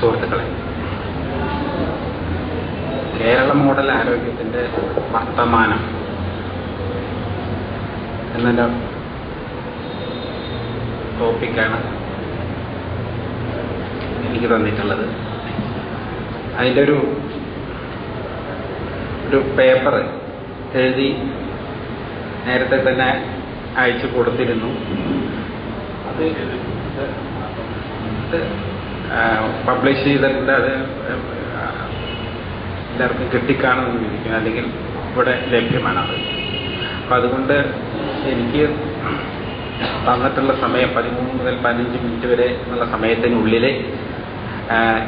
സുഹൃത്തുക്കളെ. കേരള മോഡൽ ആരോഗ്യത്തിന്റെ വർത്തമാനം എന്നൊരു ടോപ്പിക്കാണ് എനിക്ക് തന്നിട്ടുള്ളത്. അതിന്റെ ഒരു ഒരു പേപ്പർ എഴുതി നേരത്തെ തന്നെ അയച്ചു കൊടുത്തിരുന്നു. അത് പബ്ലിഷ് ചെയ്തിട്ടുണ്ട്. അത് എല്ലാവർക്കും കിട്ടിക്കാണെന്ന് ചോദിക്കുന്നു അല്ലെങ്കിൽ ഇവിടെ ലഭ്യമാണ് അത്. അപ്പം അതുകൊണ്ട് എനിക്ക് തന്നിട്ടുള്ള സമയം പതിമൂന്ന് മുതൽ പതിനഞ്ച് മിനിറ്റ് വരെ എന്നുള്ള സമയത്തിനുള്ളിൽ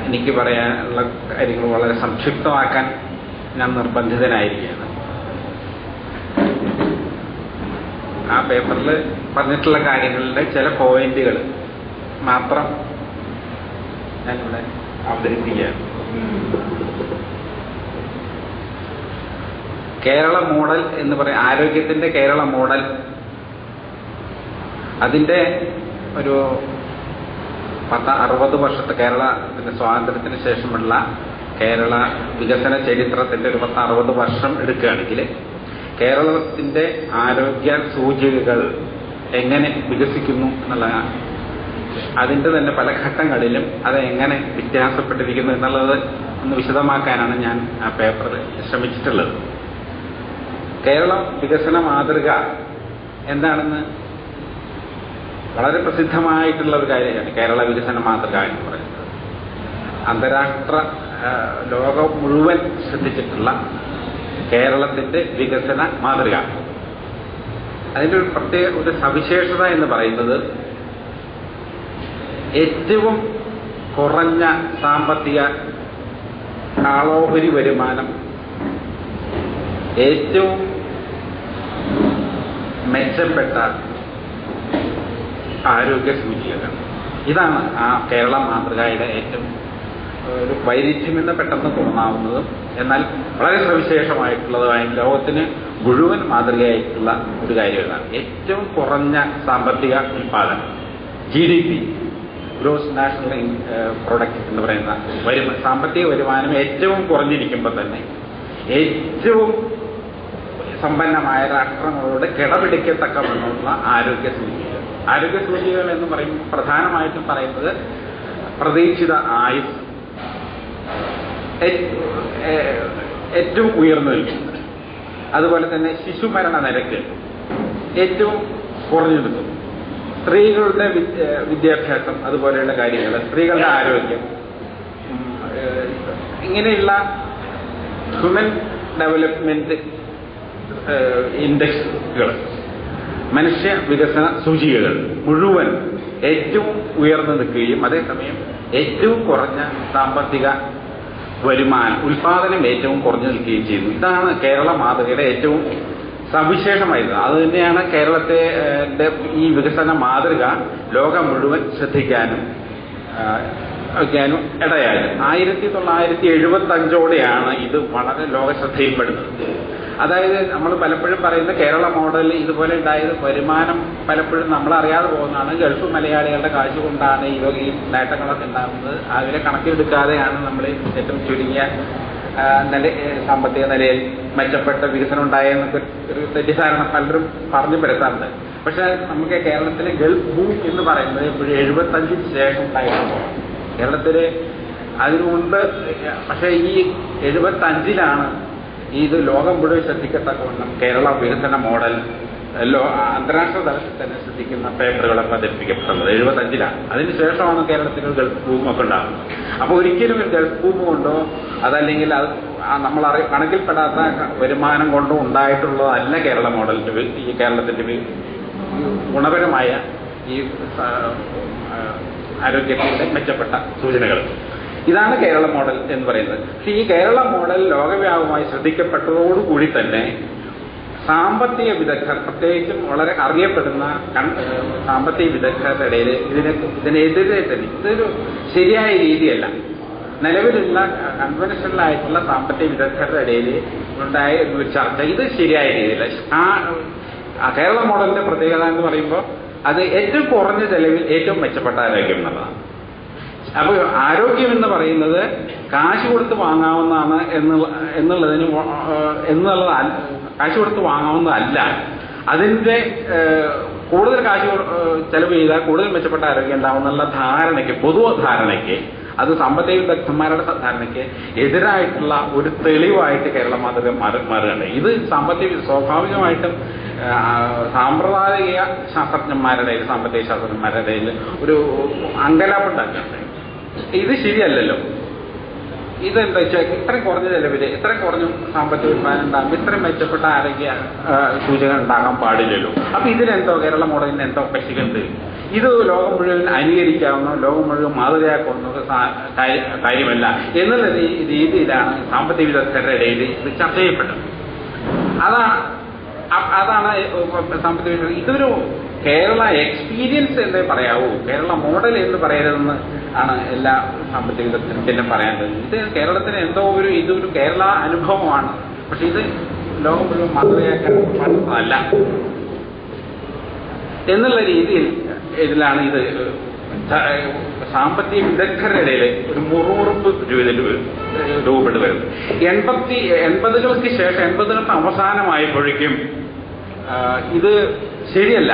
എനിക്ക് പറയാനുള്ള കാര്യങ്ങൾ വളരെ സംക്ഷിപ്തമാക്കാൻ ഞാൻ നിർബന്ധിതനായിരിക്കുകയാണ്. ആ പേപ്പറിൽ പറഞ്ഞിട്ടുള്ള കാര്യങ്ങളുടെ ചില പോയിന്റുകൾ മാത്രം ഞാനിവിടെ അവതരിപ്പിക്കുകയാണ് കേരള മോഡൽ എന്ന് പറയും ആരോഗ്യത്തിന്റെ കേരള മോഡൽ. അതിന്റെ ഒരു പത്ത് അറുപത് വർഷത്തെ കേരളത്തിന്റെ സ്വാതന്ത്ര്യത്തിന് ശേഷമുള്ള കേരള വികസന ചരിത്രത്തിന്റെ ഒരു പത്ത് അറുപത് വർഷം എടുക്കുകയാണെങ്കിൽ കേരളത്തിന്റെ ആരോഗ്യ സൂചികകൾ എങ്ങനെ വികസിക്കുന്നു എന്നുള്ള അതിന്റെ തന്നെ പല ഘട്ടങ്ങളിലും അത് എങ്ങനെ വ്യത്യാസപ്പെട്ടിരിക്കുന്നു എന്നുള്ളത് ഒന്ന് വിശദമാക്കാനാണ് ഞാൻ ആ പേപ്പറിൽ ശ്രമിച്ചിട്ടുള്ളത്. കേരളം വികസന മാതൃക എന്താണെന്ന് വളരെ പ്രസിദ്ധമായിട്ടുള്ള ഒരു കാര്യമാണ് കേരള വികസന മാതൃക എന്ന് പറയുന്നത്. അന്താരാഷ്ട്ര ലോകം മുഴുവൻ ശ്രദ്ധിച്ചിട്ടുള്ള കേരളത്തിന്റെ വികസന മാതൃക. അതിന്റെ ഒരു പ്രത്യേക ഒരു സവിശേഷത എന്ന് പറയുന്നത് ഏറ്റവും കുറഞ്ഞ സാമ്പത്തിക ആളോഹരി വരുമാനം ഏറ്റവും മെച്ചപ്പെട്ട ആരോഗ്യ സൂചികകൾ. ഇതാണ് ആ കേരള മാതൃകയുടെ ഏറ്റവും ഒരു വൈരുദ്ധ്യമെന്ന് പെട്ടെന്ന് തോന്നാവുന്നതും എന്നാൽ വളരെ സവിശേഷമായിട്ടുള്ളതുമായ ലോകത്തിന് മുഴുവൻ മാതൃകയായിട്ടുള്ള ഒരു കാര്യമാണ് ഏറ്റവും കുറഞ്ഞ സാമ്പത്തിക ഉൽപാദനം G D P gross national product എന്ന് പറയുന്ന വരുമാനം സാമ്പത്തിക വരുമാനം ഏറ്റവും കുറഞ്ഞിരിക്കുമ്പോൾ തന്നെ ഏറ്റവും സമ്പന്നമായ രാഷ്ട്രങ്ങളോട് കിടപിടിക്കത്തക്കവണ്ണമുള്ള ആരോഗ്യ സൂചികകൾ ആരോഗ്യ സൂചികൾ എന്ന് പറയുമ്പോൾ പ്രധാനമായിട്ടും പറയുന്നത് പ്രതീക്ഷിത ആയുസ്. ഏറ്റവും ഉയർന്നു നിൽക്കുന്നത് അതുപോലെ തന്നെ ശിശുമരണ നിരക്ക് ഏറ്റവും കുറഞ്ഞു നിൽക്കുന്നു സ്ത്രീകളുടെ വിദ്യാഭ്യാസം അതുപോലെയുള്ള കാര്യങ്ങൾ സ്ത്രീകളുടെ ആരോഗ്യം. ഇങ്ങനെയുള്ള ഹ്യൂമൻ ഡെവലപ്മെന്റ് ഇൻഡെക്സുകൾ മനുഷ്യ വികസന സൂചികകൾ മുഴുവൻ ഏറ്റവും ഉയർന്നു നിൽക്കുകയും അതേസമയം ഏറ്റവും കുറഞ്ഞ സാമ്പത്തിക വരുമാനം ഉൽപാദനം ഏറ്റവും കുറഞ്ഞു നിൽക്കുകയും ചെയ്യുന്നു. ഇതാണ് കേരള മാതൃകയുടെ ഏറ്റവും സവിശേഷമായത് അത് തന്നെയാണ് കേരളത്തെ ഈ വികസന മാതൃക ലോകം മുഴുവൻ ശ്രദ്ധിക്കാനും വയ്ക്കാനും ഇടയായത്. ആയിരത്തി തൊള്ളായിരത്തി എഴുപത്തി അഞ്ചോടെയാണ് ഇത് വളരെ ലോകശ്രദ്ധയിൽപ്പെടുന്നത്. അതായത് നമ്മൾ പലപ്പോഴും പറയുന്ന കേരള മോഡൽ ഇതുപോലെ ഉണ്ടായത് വരുമാനം പലപ്പോഴും നമ്മൾ അറിയാതെ പോകുന്നതാണ്. ഗൾഫ് മലയാളികളുടെ കാശ് കൊണ്ടാണ് ഈ ഈ നേട്ടങ്ങളൊക്കെ ഉണ്ടാകുന്നത്. അവരെ കണക്കിലെടുക്കാതെയാണ് നമ്മൾ ഏറ്റവും ചുരുങ്ങിയ നില സാമ്പത്തിക നിലയിൽ മെച്ചപ്പെട്ട വികസനം ഉണ്ടായെന്നൊക്കെ ഒരു തെറ്റിദ്ധാരണ പലരും പറഞ്ഞു പരത്താറുണ്ട് പക്ഷെ നമുക്ക് കേരളത്തിലെ ഗൾഫ് ഭൂമി എന്ന് പറയുന്നത് ഇപ്പോഴും എഴുപത്തഞ്ചിന് ശേഷം ഉണ്ടായിരുന്നു. കേരളത്തിലെ അതിനു മുൻപ് പക്ഷെ ഈ എഴുപത്തഞ്ചിലാണ് ഇത് ലോകം മുഴുവൻ ശ്രദ്ധിക്കത്തക്കവണ്ണം കേരള വികസന മോഡൽ അന്താരാഷ്ട്ര തലത്തിൽ തന്നെ ശ്രദ്ധിക്കുന്ന പേപ്പറുകളൊക്കെ അവതരിപ്പിക്കപ്പെട്ടത് എഴുപത്തഞ്ചിലാണ്. അതിനുശേഷമാണ് കേരളത്തിൽ ഒരു ഗൾഫ് ഭൂമൊക്കെ ഉണ്ടാകുന്നത്. അപ്പോൾ ഒരിക്കലും ഒരു ഗൾഫ് ഭൂമി കൊണ്ടോ അതല്ലെങ്കിൽ അത് നമ്മൾ അറി കണക്കിൽപ്പെടാത്ത വരുമാനം കൊണ്ടോ ഉണ്ടായിട്ടുള്ളതല്ല കേരള മോഡലിന്റെ ഈ കേരളത്തിന്റെ ഗുണപരമായ ഈ ആരോഗ്യത്തിന്റെ മെച്ചപ്പെട്ട സൂചനകൾ. ഇതാണ് കേരള മോഡൽ എന്ന് പറയുന്നത്. പക്ഷേ ഈ കേരള മോഡൽ ലോകവ്യാപകമായി ശ്രദ്ധിക്കപ്പെട്ടതോടുകൂടി തന്നെ സാമ്പത്തിക വിദഗ്ധർ പ്രത്യേകിച്ചും വളരെ അറിയപ്പെടുന്ന സാമ്പത്തിക വിദഗ്ധരുടെ ഇടയിൽ ഇതിനെ ഇതിനെതിരെ തന്നെ ഇതൊരു ശരിയായ രീതിയല്ല. നിലവിലുള്ള കൺവെൻഷണൽ ആയിട്ടുള്ള സാമ്പത്തിക വിദഗ്ധരുടെ ഇടയിൽ ഉണ്ടായ ഒരു ചർച്ച ഇത് ശരിയായ രീതിയില്ല. ആ കേരള മോഡലിന്റെ പ്രത്യേകത എന്ന് പറയുമ്പോൾ അത് ഏറ്റവും കുറഞ്ഞ ചെലവിൽ ഏറ്റവും മെച്ചപ്പെട്ട ആരോഗ്യം എന്നുള്ളതാണ്. അപ്പോൾ ആരോഗ്യം എന്ന് പറയുന്നത് കാശ് കൊടുത്ത് വാങ്ങാവുന്നതാണ് എന്നുള്ള എന്നുള്ളതിന് എന്നുള്ളതാണ് കാശ് കൊടുത്ത് വാങ്ങാവുന്നതല്ല. അതിന്റെ കൂടുതൽ കാശ് ചെലവ് ചെയ്താൽ കൂടുതൽ മെച്ചപ്പെട്ട ആരോഗ്യം ധാരണയ്ക്ക് പൊതുവ ധാരണയ്ക്ക് അത് സാമ്പത്തിക വിദഗ്ധന്മാരുടെ ധാരണയ്ക്ക് എതിരായിട്ടുള്ള ഒരു തെളിവായിട്ട് കേരള മാതൃക മാറി- മാറുകയാണ്. ഇത് സാമ്പത്തിക സ്വാഭാവികമായിട്ടും സാമ്പ്രദായിക ശാസ്ത്രജ്ഞന്മാരുടെ സാമ്പത്തിക ശാസ്ത്രജ്ഞന്മാരുടെ ഒരു അങ്കലാപ്പുണ്ടാക്കുന്നുണ്ട് ഇത് ശരിയല്ലല്ലോ. ഇതെന്താ വെച്ചാൽ ഇത്രയും കുറഞ്ഞ ചെലവിൽ ഇത്രയും കുറഞ്ഞ സാമ്പത്തിക ഉത്പാദനം ഉണ്ടാകും ഇത്രയും മെച്ചപ്പെട്ട ആരോഗ്യ സൂചന ഉണ്ടാകാൻ പാടില്ലല്ലോ. അപ്പൊ ഇതിനെന്തോ കേരള മോഡലിന് എന്തോ പശികുണ്ട്. ഇത് ലോകം മുഴുവൻ അനുകരിക്കാവുന്ന ലോകം മുഴുവൻ മാതൃകയാക്കുന്ന കാര്യമല്ല. എന്നുള്ള രീതിയിലാണ് സാമ്പത്തിക വിദഗ്ധരുടെ ഇടയിൽ ഇത് ചർച്ച ചെയ്യപ്പെട്ടത്. അതാ അതാണ് സാമ്പത്തിക ഇതൊരു കേരള എക്സ്പീരിയൻസ് എന്ന് പറയാവൂ. കേരള മോഡൽ എന്ന് പറയരുതെന്ന് ആണ് എല്ലാ സാമ്പത്തിക വിദഗ്ധനും പറയാൻ ഇത് കേരളത്തിന് എന്തോ ഒരു ഇതൊരു കേരള അനുഭവമാണ്. പക്ഷെ ഇത് ലോകം മുഴുവൻ മാതൃകയാക്കാൻ എന്നുള്ള രീതിയിൽ ഇതിലാണ് ഇത് സാമ്പത്തിക വിദഗ്ധരുടെ ഇടയിൽ ഒരു മുറുമുറുപ്പ് രൂപത്തിൽ രൂപപ്പെട്ട് വരുന്നത്. എൺപത്തി എൺപതുകൾക്ക് ശേഷം എൺപതുകൾക്ക് അവസാനമായപ്പോഴേക്കും ഇത് ശരിയല്ല.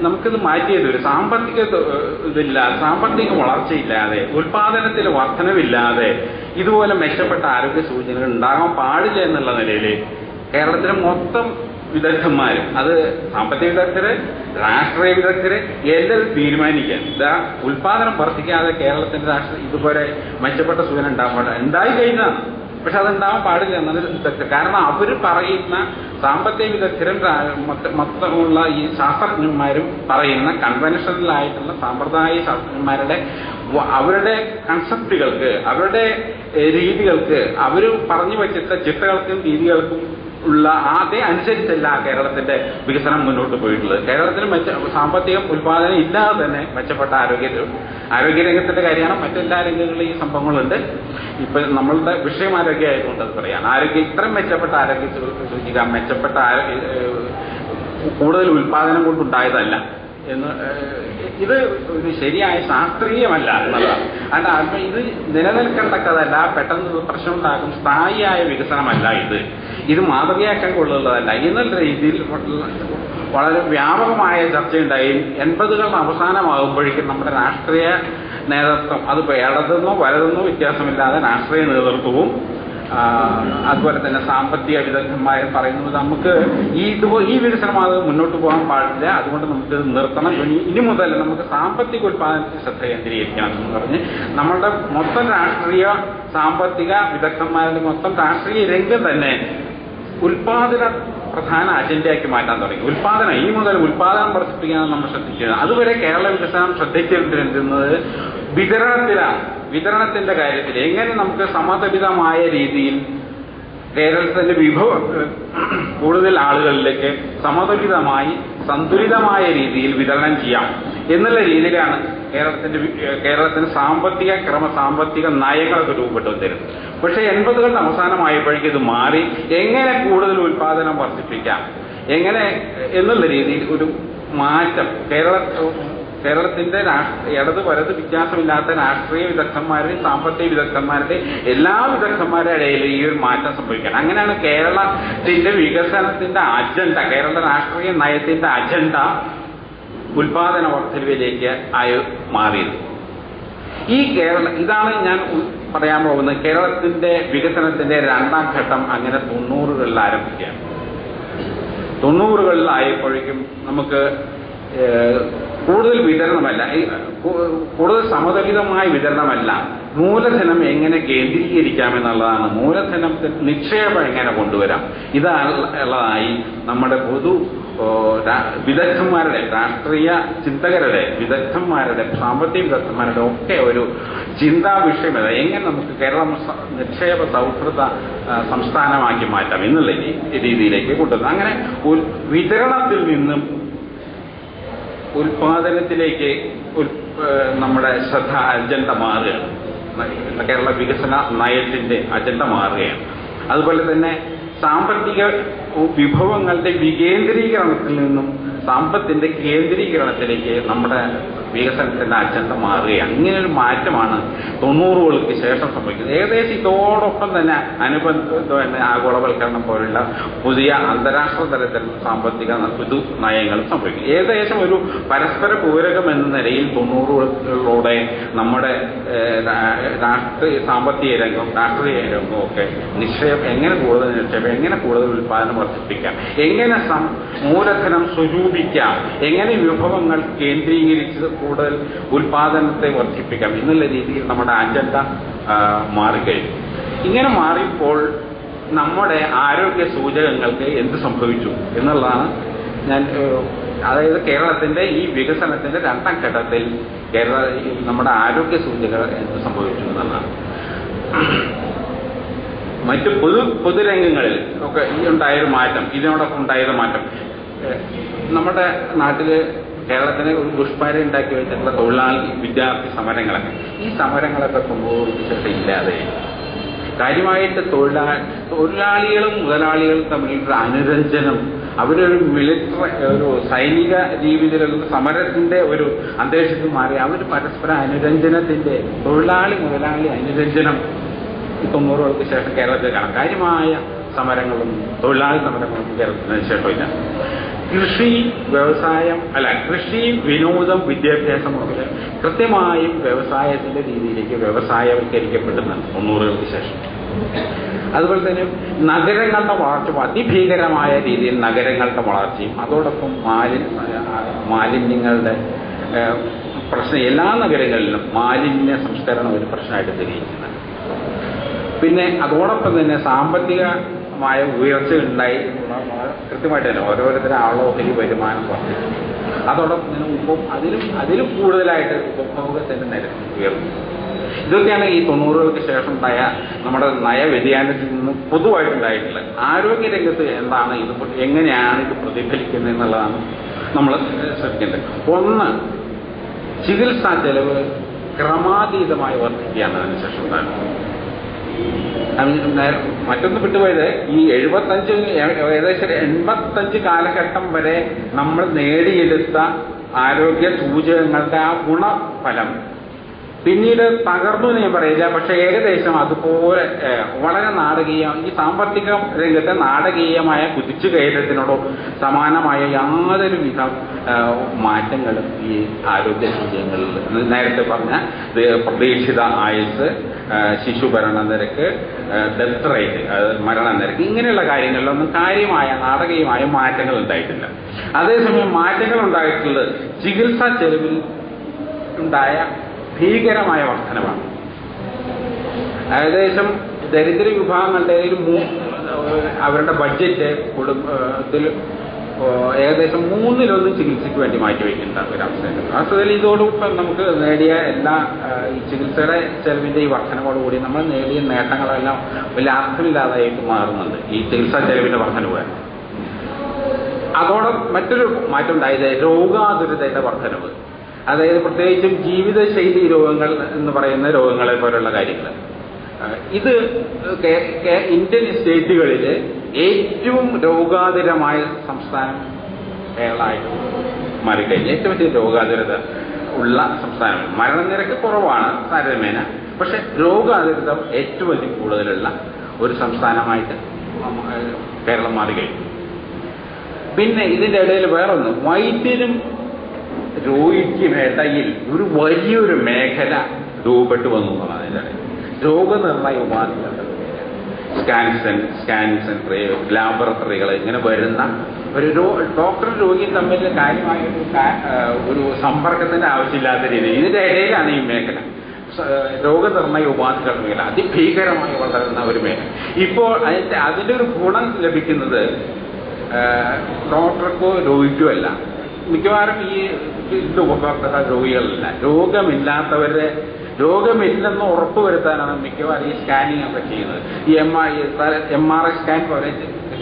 നമുക്കിത് മാറ്റിയത് ഒരു സാമ്പത്തിക ഇതില്ല സാമ്പത്തിക വളർച്ചയില്ലാതെ ഉൽപാദനത്തിൽ വർധനവില്ലാതെ ഇതുപോലെ മെച്ചപ്പെട്ട ആരോഗ്യ സൂചനകൾ ഉണ്ടാകാൻ പാടില്ല എന്നുള്ള നിലയിൽ കേരളത്തിലെ മൊത്തം വിദഗ്ധന്മാരും അത് സാമ്പത്തിക വിദഗ്ധര് രാഷ്ട്രീയ വിദഗ്ധര് എല്ലാവരും തീരുമാനിക്കാൻ. ഇതാ ഉൽപാദനം വർദ്ധിക്കാതെ കേരളത്തിന്റെ രാഷ്ട്രീയ ഇതുപോലെ മെച്ചപ്പെട്ട സൂചന ഉണ്ടാകാൻ പാടില്ല. ഉണ്ടായി കഴിഞ്ഞതാണ് പക്ഷെ അതുണ്ടാവാൻ പാടില്ല എന്നത് തെറ്റ്. കാരണം അവർ പറയുന്ന സാമ്പത്തിക വിദഗ്ധരും മൊത്തമുള്ള ഈ ശാസ്ത്രജ്ഞന്മാരും പറയുന്ന കൺവെൻഷണൽ സാമ്പ്രദായ ശാസ്ത്രജ്ഞന്മാരുടെ അവരുടെ കൺസെപ്റ്റുകൾക്ക് അവരുടെ രീതികൾക്ക് അവർ പറഞ്ഞു വച്ചിട്ട ചിട്ടകൾക്കും രീതികൾക്കും ഉള്ള അതേ അനുസരിച്ചല്ല കേരളത്തിന്റെ വികസനം മുന്നോട്ട് പോയിട്ടുള്ളത്. കേരളത്തിൽ മെച്ച സാമ്പത്തിക ഉൽപാദനം ഇല്ലാതെ തന്നെ മെച്ചപ്പെട്ട ആരോഗ്യ ആരോഗ്യരംഗത്തിന്റെ കാര്യമാണ് മറ്റെല്ലാ രംഗങ്ങളിലും ഈ സംഭവങ്ങളുണ്ട്. ഇപ്പൊ നമ്മളുടെ വിഷയം ആരോഗ്യമായതുകൊണ്ട് അത് പറയാം. ആരോഗ്യം ഇത്രയും മെച്ചപ്പെട്ട ആരോഗ്യ സൂചിക മെച്ചപ്പെട്ട ആരോഗ്യ കൂടുതൽ ഉൽപാദനം കൊണ്ടുണ്ടായതല്ല. എന്ന് ഇത് ഇത് ശരിയായ ശാസ്ത്രീയമല്ല എന്നുള്ളതാണ് അല്ല അപ്പൊ ഇത് നിലനിൽക്കേണ്ട കഥല്ല പെട്ടെന്ന് പ്രശ്നം ഉണ്ടാക്കും സ്ഥായിയായ വികസനമല്ല ഇത്. ഇത് മാതൃകയാക്കാൻ കൊള്ളുന്നതല്ല. എന്നുള്ള രീതിയിൽ വളരെ വ്യാപകമായ ചർച്ചയുണ്ടായി. എൺപതുകളുടെ അവസാനമാകുമ്പോഴേക്കും നമ്മുടെ രാഷ്ട്രീയ നേതൃത്വം അത് ഇടതെന്നോ വലതെന്നോ വ്യത്യാസമില്ലാതെ രാഷ്ട്രീയ നേതൃത്വവും അതുപോലെ തന്നെ സാമ്പത്തിക വിദഗ്ധന്മാർ പറയുന്നത് നമുക്ക് ഈ ഇതുപോലെ ഈ വികസനമാകെ മുന്നോട്ട് പോകാൻ പാടില്ല. അതുകൊണ്ട് നമുക്ക് നിർത്തണം. ഇനി മുതൽ നമുക്ക് സാമ്പത്തിക ഉൽപാദനത്തിൽ ശ്രദ്ധ കേന്ദ്രീകരിക്കണം എന്ന് പറഞ്ഞ് നമ്മളുടെ മൊത്തം രാഷ്ട്രീയ സാമ്പത്തിക വിദഗ്ധന്മാരുടെ മൊത്തം രാഷ്ട്രീയ രംഗം തന്നെ ഉൽപാദന പ്രധാന അജണ്ടയാക്കി മാറ്റാൻ തുടങ്ങി. ഉൽപാദനം ഈ മുതൽ ഉൽപാദനം വർദ്ധിപ്പിക്കാനാണ് നമ്മൾ ശ്രദ്ധിക്കുന്നത് അതുവരെ കേരള വികസനം ശ്രദ്ധിച്ചിരുന്നത് വിതരണത്തിലാണ്. വിതരണത്തിന്റെ കാര്യത്തിൽ എങ്ങനെ നമുക്ക് സമതപിതമായ രീതിയിൽ കേരളത്തിന്റെ വിഭവങ്ങൾ കൂടുതൽ ആളുകളിലേക്ക് സമതുലിതമായി സന്തുലിതമായ രീതിയിൽ വിതരണം ചെയ്യാം എന്നുള്ള രീതിയിലാണ് കേരളത്തിന്റെ കേരളത്തിന് സാമ്പത്തിക ക്രമ സാമ്പത്തിക നയങ്ങളൊക്കെ രൂപപ്പെട്ടു തരുന്നത് പക്ഷേ എൺപതുകളുടെ അവസാനമായപ്പോഴേക്കും ഇത് മാറി. എങ്ങനെ കൂടുതൽ ഉൽപാദനം വർദ്ധിപ്പിക്കാം? എങ്ങനെ എന്നുള്ള രീതിയിൽ ഒരു മാറ്റം കേരള കേരളത്തിന്റെ ഇടത് വലത് വ്യത്യാസമില്ലാത്ത രാഷ്ട്രീയ വിദഗ്ധന്മാരുടെ സാമ്പത്തിക വിദഗ്ധന്മാരുടെ എല്ലാ വിദഗ്ധന്മാരുടെ ഇടയിൽ ഈ ഒരു മാറ്റം സംഭവിക്കണം. അങ്ങനെയാണ് കേരളത്തിന്റെ വികസനത്തിന്റെ അജണ്ട കേരള രാഷ്ട്രീയ നയത്തിന്റെ അജണ്ട ഉൽപാദന വർദ്ധനവിലേക്ക് ആയി മാറിയത്. ഈ കേരള ഇതാണ് ഞാൻ പറയാൻ പോകുന്നത്. കേരളത്തിന്റെ വികസനത്തിന്റെ രണ്ടാം ഘട്ടം അങ്ങനെ തൊണ്ണൂറുകളിൽ ആരംഭിക്കുകയാണ്. തൊണ്ണൂറുകളിലായപ്പോഴേക്കും നമുക്ക് കൂടുതൽ വിതരണമല്ല. കൂടുതൽ സമതുലിതമായ വിതരണമല്ല. മൂലധനം എങ്ങനെ കേന്ദ്രീകരിക്കാമെന്നുള്ളതാണ്. മൂലധനം നിക്ഷേപം എങ്ങനെ കൊണ്ടുവരാം? ഇതാണുള്ളതായി നമ്മുടെ പൊതു വിദഗ്ധന്മാരുടെ രാഷ്ട്രീയ ചിന്തകരുടെ വിദഗ്ധന്മാരുടെ സാമ്പത്തിക വിദഗ്ധന്മാരുടെ ഒക്കെ ഒരു ചിന്താ വിഷയം അതായത് എങ്ങനെ നമുക്ക് കേരളം നിക്ഷേപ സൗഹൃദ സംസ്ഥാനമാക്കി മാറ്റാം എന്നുള്ള രീതിയിലേക്ക് കൊണ്ടുവന്നു അങ്ങനെ വിതരണത്തിൽ നിന്നും ഉൽപാദനത്തിലേക്ക് നമ്മുടെ ശ്രദ്ധ അജണ്ട മാറുകയാണ്. കേരള വികസന നയത്തിന്റെ അജണ്ട മാറുകയാണ്. അതുപോലെ തന്നെ സാമ്പത്തിക വിഭവങ്ങളുടെ വികേന്ദ്രീകരണത്തിൽ നിന്നും സമ്പത്തിന്റെ കേന്ദ്രീകരണത്തിലേക്ക് നമ്മുടെ വികസനത്തിന്റെ അജണ്ട മാറുകയാണ്. ഒരു മാറ്റമാണ് തൊണ്ണൂറുകൾക്ക് ശേഷം സംഭവിക്കുന്നത്. ഏകദേശം ഇതോടൊപ്പം തന്നെ അനുബന്ധ തന്നെ ആഗോളവൽക്കരണം പോലുള്ള പുതിയ അന്താരാഷ്ട്ര തലത്തിൽ സാമ്പത്തിക പുതു നയങ്ങൾ സംഭവിക്കും ഏകദേശം ഒരു പരസ്പര പൂരകം എന്ന നിലയിൽ തൊണ്ണൂറുകളിലൂടെ നമ്മുടെ രാഷ്ട്രീയ സാമ്പത്തിക രംഗം രാഷ്ട്രീയ രംഗവും ഒക്കെ നിക്ഷേപം എങ്ങനെ കൂടുതൽ നിക്ഷേപം എങ്ങനെ കൂടുതൽ ഉൽപ്പാദനം വർദ്ധിപ്പിക്കാം എങ്ങനെ മൂലധനം സ്വരൂപിക്കാം എങ്ങനെ വിഭവങ്ങൾ കേന്ദ്രീകരിച്ച് കൂടുതൽ ഉൽപാദനത്തെ വർദ്ധിപ്പിക്കാം. എന്നുള്ള രീതിയിൽ നമ്മുടെ അജണ്ട മാറിക്കഴിഞ്ഞു ഇങ്ങനെ മാറിയപ്പോൾ നമ്മുടെ ആരോഗ്യ സൂചകങ്ങൾക്ക് എന്ത് സംഭവിച്ചു എന്നുള്ളതാണ് ഞാൻ അതായത് കേരളത്തിന്റെ ഈ വികസനത്തിന്റെ രണ്ടാം ഘട്ടത്തിൽ കേരള നമ്മുടെ ആരോഗ്യ സൂചകൾ എന്ത് സംഭവിച്ചു എന്നുള്ളതാണ്. മറ്റ് പൊതു പൊതുരംഗങ്ങളിൽ ഒക്കെ ഉണ്ടായൊരു മാറ്റം ഇതിനോടൊപ്പം ഉണ്ടായൊരു മാറ്റം. നമ്മുടെ നാട്ടിൽ കേരളത്തിന് ഒരു ദുഷ്പാര ഉണ്ടാക്കി വെച്ചിട്ടുള്ള തൊഴിലാളി വിദ്യാർത്ഥി സമരങ്ങളൊക്കെ. ഈ സമരങ്ങളൊക്കെ ശേഷം ഇല്ലാതെ. കാര്യമായിട്ട് തൊഴിലാ തൊഴിലാളികളും മുതലാളികളും തമ്മിലുള്ള അനുരഞ്ജനം അവരൊരു മിലിറ്ററി ഒരു സൈനിക ജീവിതത്തിലുള്ള സമരത്തിന്റെ ഒരു അന്തരീക്ഷത്തിൽ മാറി. അവർ പരസ്പര അനുരഞ്ജനത്തിന്റെ തൊഴിലാളി മുതലാളി അനുരഞ്ജനം തൊണ്ണൂറുകൾക്ക് ശേഷം കേരളത്തിൽ കാണാം കാര്യമായ സമരങ്ങളും തൊഴിലാളി സമരങ്ങളും കേരളത്തിന് ശേഷമില്ല കൃഷി വ്യവസായം അല്ല കൃഷി വിനോദം വിദ്യാഭ്യാസം മുതൽ കൃത്യമായും വ്യവസായത്തിന്റെ രീതിയിലേക്ക് വ്യവസായവൽക്കരിക്കപ്പെടുന്നുണ്ട് തൊണ്ണൂറുകൾക്ക് ശേഷം. അതുപോലെ തന്നെ നഗരങ്ങളുടെ വളർച്ച അതിഭീകരമായ രീതിയിൽ നഗരങ്ങളുടെ വളർച്ചയും അതോടൊപ്പം മാലിന്യ മാലിന്യങ്ങളുടെ പ്രശ്നം എല്ലാ നഗരങ്ങളിലും മാലിന്യ സംസ്കരണം ഒരു പ്രശ്നമായിട്ട് തെളിയിക്കുന്നത് പിന്നെ അതോടൊപ്പം തന്നെ സാമ്പത്തികമായ ഉയർച്ച ഉണ്ടായി. കൃത്യമായിട്ട് തന്നെ ഓരോരുത്തരും ആളോ ആളോഹരി വരുമാനം കുറഞ്ഞു. അതോടൊപ്പം തന്നെ ഉപം അതിലും അതിലും കൂടുതലായിട്ട് ഉപഭോഗത്തിന്റെ നിരക്ക് ഉയർന്നു. ഇതൊക്കെയാണ് ഈ തൊണ്ണൂറുകൾക്ക് ശേഷം ഉണ്ടായ നമ്മുടെ നയവ്യതിയാനത്തിൽ നിന്ന് ആരോഗ്യ രംഗത്ത് എന്താണ് ഇത് എങ്ങനെയാണ് ഇത് പ്രതിഫലിക്കുന്നത് എന്നുള്ളതാണ് നമ്മൾ ശ്രദ്ധിക്കേണ്ടത്. ഒന്ന് ചികിത്സാ ചെലവ് ക്രമാതീതമായി വർദ്ധിക്കുകയാണ് അതിനുശേഷം നേരെ- മറ്റൊന്ന് വിട്ടുപോയത് ഈ എഴുപത്തഞ്ച് ഏകദേശം എൺപത്തഞ്ച് കാലഘട്ടം വരെ നമ്മൾ നേടിയെടുത്ത ആരോഗ്യ സൂചകങ്ങളുടെ ആ ഗുണഫലം. പിന്നീട് തകർന്നു എന്ന് ഞാൻ പറയില്ല. പക്ഷെ ഏകദേശം അതുപോലെ വളരെ നാടകീയം ഈ സാമ്പത്തിക രംഗത്തെ നാടകീയമായ കുതിച്ചു കയറ്റത്തിനോടോ സമാനമായ യാതൊരു വിധ മാറ്റങ്ങളും ഈ ആരോഗ്യ വിജയങ്ങളിൽ നേരത്തെ പറഞ്ഞ പ്രതീക്ഷിത ആയുസ് ശിശുഭരണ നിരക്ക് ഡെത്ത് റേറ്റ് മരണനിരക്ക് ഇങ്ങനെയുള്ള കാര്യങ്ങളിലൊന്നും കാര്യമായ നാടകീയമായ മാറ്റങ്ങൾ ഉണ്ടായിട്ടില്ല. അതേസമയം മാറ്റങ്ങൾ ഉണ്ടായിട്ടുള്ളത് ചികിത്സാ ചെലവിൽ ഉണ്ടായ ഭീകരമായ വർധനവാണ് ഏകദേശം ദരിദ്ര വിഭാഗങ്ങളുടെ അവരുടെ ബഡ്ജറ്റ് കുടുംബത്തിൽ ഏകദേശം മൂന്നിലൊന്ന് ചികിത്സയ്ക്ക് വേണ്ടി മാറ്റിവെക്കേണ്ട ഒരവസ്ഥയുണ്ട് സ്ഥിതിയിൽ ഇതോടൊപ്പം നമുക്ക് നേടിയ എല്ലാ ഈ ചികിത്സയുടെ ചെലവിന്റെ ഈ വർധനവോടുകൂടി നമ്മൾ നേടിയ നേട്ടങ്ങളെല്ലാം വലിയ അർത്ഥമില്ലാതായിട്ട് മാറുന്നുണ്ട്. ഈ ചികിത്സാ ചെലവിന്റെ വർധനവ് കാരണം. അതോടെ മറ്റൊരു മാറ്റം ഉണ്ടായത് രോഗാതുരതയുടെ വർധനവ് അതായത് പ്രത്യേകിച്ചും ജീവിതശൈലി രോഗങ്ങൾ എന്ന് പറയുന്ന രോഗങ്ങളെ പോലുള്ള കാര്യങ്ങൾ. ഇത് ഇന്ത്യൻ സ്റ്റേറ്റുകളിൽ ഏറ്റവും രോഗാതുരമായ സംസ്ഥാനം കേരളമായിട്ട് മാറിക്കഴിഞ്ഞു. ഏറ്റവും വലിയ രോഗാതുരത ഉള്ള സംസ്ഥാനം. മരണനിരക്ക് കുറവാണ് താരതമ്യേന. പക്ഷെ രോഗാതുരത ഏറ്റവും വലിയ കൂടുതലുള്ള ഒരു സംസ്ഥാനമായിട്ട് കേരളം മാറിക്കഴിഞ്ഞു. പിന്നെ ഇതിന്റെ ഇടയിൽ വേറൊന്ന് വൈദ്യനും രോഗിക്കും വേണ്ടയിൽ ഒരു വലിയൊരു മേഖല രൂപപ്പെട്ടു വന്നു എന്നുള്ളതാണ് അതിന്റെ രോഗനിർണയ ഉപാധികളുടെ സ്കാൻസൺ സ്കാനിങ് ലാബറട്ടറികൾ ഇങ്ങനെ വരുന്ന ഒരു ഡോക്ടർ രോഗിയും തമ്മിൽ കാര്യമായ ഒരു സമ്പർക്കത്തിന്റെ ആവശ്യമില്ലാത്ത രീതിയിൽ ഇതിന്റെ ഇടയിലാണ് ഈ മേഖല. രോഗനിർണയ ഉപാധികളുടെ മേഖല. അതിഭീകരമായി വളരുന്ന ഒരു മേഖല. ഇപ്പോൾ അതിന്റെ അതിന്റെ ഒരു ഗുണം ലഭിക്കുന്നത് ഡോക്ടർക്കോ രോഗിക്കോ അല്ല. മിക്കവാറും ഈ ഇതിന്റെ ഉപഭോക്താക്കൾ രോഗികളല്ല. രോഗമില്ലാത്തവരെ രോഗമില്ലെന്ന് ഉറപ്പുവരുത്താനാണ് മിക്കവാറും ഈ സ്കാനിങ് ഒക്കെ ചെയ്യുന്നത്. ഈ M I M R I scan പോലെ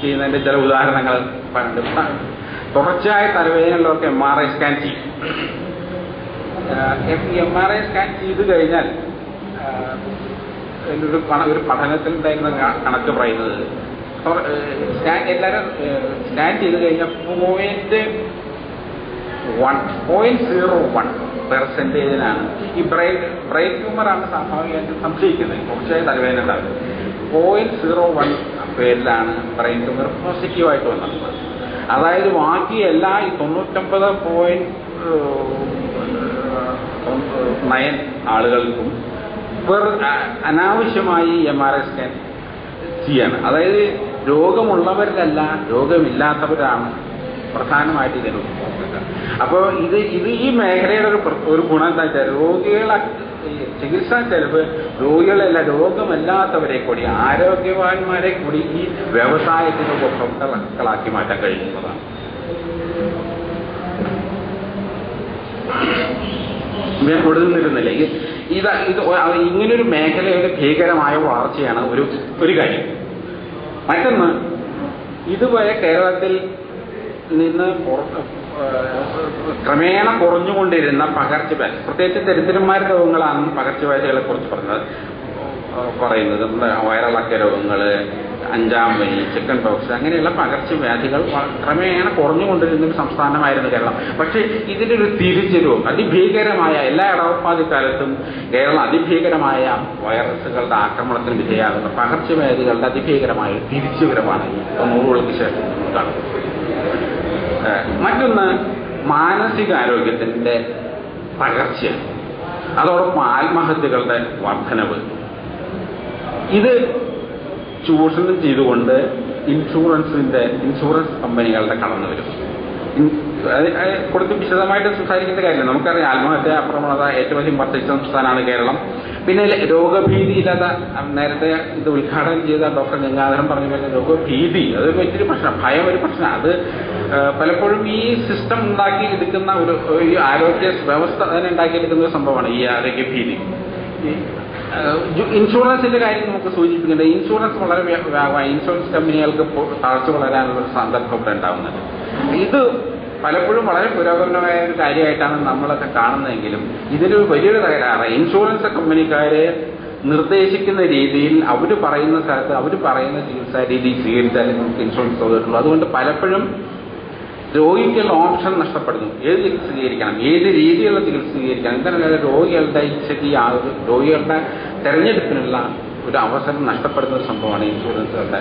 ചെയ്യുന്നതിന്റെ ചില ഉദാഹരണങ്ങൾ പണ്ട് തുടർച്ചയായ തലവേദനയുള്ളവർക്ക് എം ആർ ഐ സ്കാൻ ചെയ്യും. എം ആർ ഐ സ്കാൻ ചെയ്ത് കഴിഞ്ഞാൽ ഒരു ഒരു പഠനത്തിൽ ഉണ്ടായിരുന്ന കണക്ക് പറയുന്നത്. സ്കാൻ എല്ലാവരും സ്കാൻ ചെയ്ത് കഴിഞ്ഞാൽ point one point zero one പെർസെന്റേജിനാണ് ഈ ബ്രെയിൻ ബ്രെയിൻ ട്യൂമറാണ് സ്വാഭാവികമായിട്ട് സംശയിക്കുന്നത്. കുറച്ചായി തലവേദന ഉണ്ടാകും പോയിന്റ് സീറോ വൺ പേരിലാണ് ബ്രെയിൻ ട്യൂമർ പോസിറ്റീവായിട്ട് വന്നത്. അതായത് ബാക്കി എല്ലാ ഈ തൊണ്ണൂറ്റൊമ്പത് പോയിന്റ് നയൻ ആളുകൾക്കും അനാവശ്യമായി എം ആർ ഐ സ്കാൻ ചെയ്യാണ്. അതായത് രോഗമുള്ളവരിലല്ല രോഗമില്ലാത്തവരാണ് പ്രധാനമായിട്ട് ഇതിന് അപ്പോൾ ഇത് ഇത് ഈ മേഖലയുടെ ഒരു ഒരു ഗുണം എന്താ വെച്ചാൽ രോഗികളെ ചികിത്സാ ചെലവ് രോഗികളല്ല രോഗമല്ലാത്തവരെ കൂടി ആരോഗ്യവാന്മാരെ കൂടി ഈ വ്യവസായത്തിന് ഉപഭോക്താക്കളാക്കി മാറ്റാൻ കഴിയുന്നതാണ്. ഞാൻ കൂടുതൽ നിരുന്നില്ല ഇത് ഇത് ഇങ്ങനൊരു മേഖലയുടെ ഭീകരമായ വളർച്ചയാണ് ഒരു ഒരു കാര്യം. മറ്റൊന്ന് ഇതുവരെ കേരളത്തിൽ നിന്ന് ക്രമേണ കുറഞ്ഞുകൊണ്ടിരുന്ന പകർച്ചവ്യാധി പ്രത്യേകിച്ച് ദരിദ്രന്മാരുടെ രോഗങ്ങളാണ് പകർച്ചവ്യാധികളെ കുറിച്ച് പറഞ്ഞത്. പറയുന്നത്. നമ്മുടെ വയറിളക്ക രോഗങ്ങൾ അഞ്ചാം വഴി ചിക്കൻ പോക്സ് അങ്ങനെയുള്ള പകർച്ചവ്യാധികൾ ക്രമേണ കുറഞ്ഞുകൊണ്ടിരുന്ന ഒരു സംസ്ഥാനമായിരുന്നു കേരളം. പക്ഷേ ഇതിന്റെ ഒരു തിരിച്ചുരവും അതിഭീകരമായ എല്ലാ ഇടവപ്പാതി കാലത്തും കേരളം അതിഭീകരമായ വൈറസുകളുടെ ആക്രമണത്തിന് വിധേയമാകുന്ന പകർച്ചവ്യാധികളുടെ അതിഭീകരമായ തിരിച്ചുവരവാണ് ഈ തൊണ്ണൂറുകൾക്ക് ശേഷം കാണുന്നത്. മറ്റൊന്ന് മാനസികാരോഗ്യത്തിന്റെ തകർച്ചയാണ് അതോടൊപ്പം ആത്മഹത്യകളുടെ വർധനവ് ഇത് ചൂഷണം ചെയ്തുകൊണ്ട് ഇൻഷുറൻസിന്റെ ഇൻഷുറൻസ് കമ്പനികളുടെ കടന്നു വരും കൊടുത്ത് വിശദമായിട്ട് സംസാരിക്കേണ്ട കാര്യമില്ല. നമുക്കറിയാം ആത്മഹത്യ പ്രവണത ഏറ്റവും അധികം വർദ്ധിച്ച സംസ്ഥാനമാണ് കേരളം. പിന്നെ രോഗഭീതിയില്ലാത്ത നേരത്തെ ഇത് ഉദ്ഘാടനം ചെയ്ത ഡോക്ടർ ഗംഗാധരൻ പറഞ്ഞു വരുന്ന രോഗഭീതി അതൊരു വലിയൊരു പ്രശ്നം ഭയം ഒരു പ്രശ്നം. അത് പലപ്പോഴും ഈ സിസ്റ്റം ഉണ്ടാക്കി എടുക്കുന്ന ഒരു ഈ ആരോഗ്യ വ്യവസ്ഥ തന്നെ ഉണ്ടാക്കിയെടുക്കുന്ന ഒരു സംഭവമാണ് ഈ ആരോഗ്യ ഭീതി. ഇൻഷുറൻസിന്റെ കാര്യം നമുക്ക് സൂചിപ്പിക്കേണ്ടത് ഇൻഷുറൻസ് വളരെ ഇൻഷുറൻസ് കമ്പനികൾക്ക് താഴ്ച വളരാനുള്ള ഒരു സന്ദർഭം ഇവിടെ ഉണ്ടാകുന്നത് ഇത് പലപ്പോഴും വളരെ പുരോഗമനമായ ഒരു കാര്യമായിട്ടാണ് നമ്മളൊക്കെ കാണുന്നതെങ്കിലും ഇതിലൊരു വലിയൊരു തകരാറ്. ഇൻഷുറൻസ് കമ്പനിക്കാരെ നിർദ്ദേശിക്കുന്ന രീതിയിൽ അവർ പറയുന്ന സ്ഥലത്ത് അവർ പറയുന്ന ചികിത്സാ രീതി സ്വീകരിച്ചാലേ നമുക്ക് ഇൻഷുറൻസ് തോന്നിയിട്ടുള്ളൂ അതുകൊണ്ട് പലപ്പോഴും രോഗിക്കുള്ള ഓപ്ഷൻ നഷ്ടപ്പെടുന്നു. ഏത് ചികിത്സ സ്വീകരിക്കണം? ഏത് രീതിയിലുള്ള ചികിത്സ സ്വീകരിക്കണം? എന്തായാലും രോഗികളുടെ ഇച്ഛയ്ക്ക് രോഗികളുടെ തെരഞ്ഞെടുപ്പിനുള്ള ഒരു അവസരം നഷ്ടപ്പെടുന്ന ഒരു സംഭവമാണ് ഇൻഷുറൻസുകളുടെ.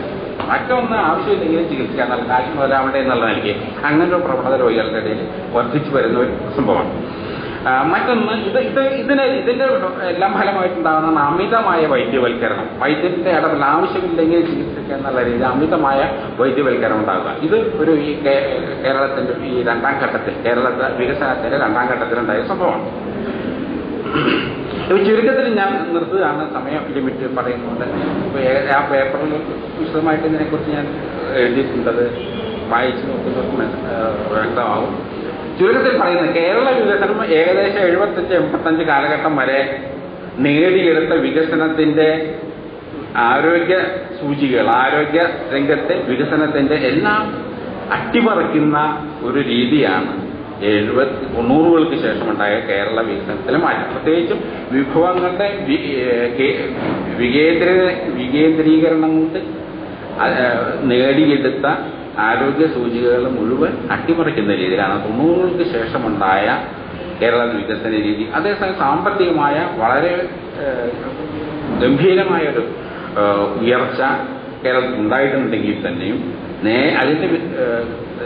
മറ്റൊന്ന് ആവശ്യമില്ലെങ്കിലും ചികിത്സിക്കാൻ നല്ല കാശ് മുതലാവട്ടെ എന്നുള്ള നിലയ്ക്ക് അങ്ങനെ ഒരു പ്രവണത രോഗികളുടെ ഇടയിൽ വർദ്ധിച്ചു വരുന്ന ഒരു സംഭവമാണ്. മറ്റൊന്ന് ഇത് ഇത് ഇതിന് ഇതിന്റെ എല്ലാം ഫലമായിട്ടുണ്ടാകുന്ന അമിതമായ വൈദ്യവൽക്കരണം. വൈദ്യത്തിന്റെ ഇടപെടൽ ആവശ്യമില്ലെങ്കിൽ ചികിത്സിക്കുക എന്നുള്ള രീതിയിൽ അമിതമായ വൈദ്യവൽക്കരണം ഉണ്ടാകുക ഇത് ഒരു ഈ കേരളത്തിന്റെ ഈ രണ്ടാം ഘട്ടത്തിൽ കേരളത്തെ വികസനത്തിന്റെ രണ്ടാം ഘട്ടത്തിലുണ്ടായ സംഭവമാണ്. ചുരുക്കത്തിൽ ഞാൻ നിർത്തുകയാണ്. സമയം ലിമിറ്റ് പറയുന്നുണ്ട് ആ പേപ്പറിൽ വിശദമായിട്ട് ഇതിനെക്കുറിച്ച് ഞാൻ എഴുതിയിട്ടുണ്ടത് വായിച്ചു നോക്കുന്നവർക്ക് വ്യക്തമാകും. ചുരുക്കത്തിൽ പറയുന്നത് കേരള വികസനം ഏകദേശം എഴുപത്തഞ്ച് എൺപത്തഞ്ച് കാലഘട്ടം വരെ നേടിയെടുത്ത വികസനത്തിന്റെ ആരോഗ്യ സൂചികൾ ആരോഗ്യ രംഗത്തെ വികസനത്തിന്റെ എല്ലാം അട്ടിമറിക്കുന്ന ഒരു രീതിയാണ് എഴുപത്തി തൊണ്ണൂറുകൾക്ക് ശേഷമുണ്ടായ കേരള വികസനത്തിലെ മാറ്റം. പ്രത്യേകിച്ചും വിഭവങ്ങളുടെ വികേന്ദ്ര വികേന്ദ്രീകരണം കൊണ്ട് നേടിയെടുത്ത ആരോഗ്യ സൂചികകൾ മുഴുവൻ അട്ടിമറിക്കുന്ന രീതിയിലാണ്. തൊണ്ണൂറുകൾക്ക് ശേഷമുണ്ടായ കേരള വികസന രീതി. അതേസമയം സാമ്പത്തികമായ വളരെ ഗംഭീരമായ ഗംഭീരമായൊരു ഉയർച്ച കേരളത്തിൽ ഉണ്ടായിട്ടുണ്ടെങ്കിൽ തന്നെയും നേ അതിന്റെ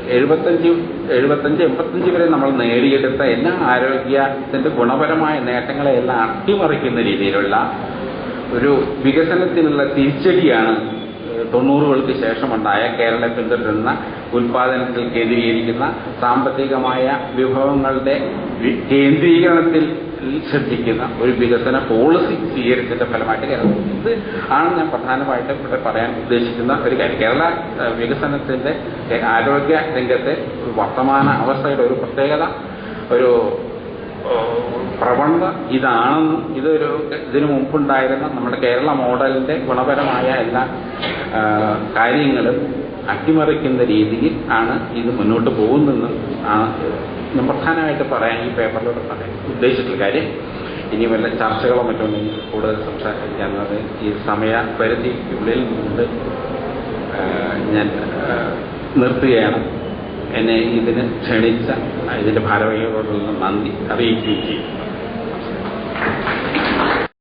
എഴുപത്തഞ്ച് എഴുപത്തഞ്ച് എൺപത്തഞ്ച് വരെ നമ്മൾ നേടിയെടുത്ത എല്ലാ ആരോഗ്യത്തിന്റെ ഗുണപരമായ നേട്ടങ്ങളെയെല്ലാം അട്ടിമറിക്കുന്ന രീതിയിലുള്ള ഒരു വികസനത്തിനുള്ള തിരിച്ചടിയാണ് തൊണ്ണൂറുകൾക്ക് ശേഷമുണ്ടായ കേരളം പിന്തുടരുന്ന ഉൽപാദനത്തിൽ കേന്ദ്രീകരിക്കുന്ന സാമ്പത്തികമായ വിഭവങ്ങളുടെ കേന്ദ്രീകരണത്തിൽ ശ്രദ്ധിക്കുന്ന ഒരു വികസന പോളിസി സ്വീകരിച്ചതിന്റെ ഫലമായിട്ട് കേരളം ഇത് ആണ് ഞാൻ പ്രധാനമായിട്ടും ഇവിടെ പറയാൻ ഉദ്ദേശിക്കുന്ന ഒരു കാര്യം. കേരള വികസനത്തിന്റെ ആരോഗ്യ രംഗത്തെ വർത്തമാന അവസ്ഥയുടെ ഒരു പ്രത്യേകത ഒരു പ്രവണത ഇതാണെന്നും ഇതൊരു ഇതിനു മുമ്പുണ്ടായിരുന്ന നമ്മുടെ കേരള മോഡലിന്റെ ഗുണപരമായ എല്ലാ കാര്യങ്ങളും അട്ടിമറിക്കുന്ന രീതിയിൽ ആണ് ഇത് മുന്നോട്ട് പോകുന്നതെന്നും പ്രധാനമായിട്ട് പറയാൻ ഈ പേപ്പറിലൂടെ പറയാൻ ഉദ്ദേശിച്ചിട്ടുള്ള കാര്യം ഇനി വല്ല ചർച്ചകളോ മറ്റോ കൂടുതൽ സംസാരിക്കാവുന്നത് ഈ സമയപരിധിക്കുള്ളിൽ കൊണ്ട് ആ, ഞാൻ നിർത്തുകയാണ്. എന്നെ ഇതിന് ക്ഷണിച്ച ഇതിന്റെ ഭാരവാഹികളോടുള്ള നന്ദി അറിയിക്കുകയും ചെയ്യും.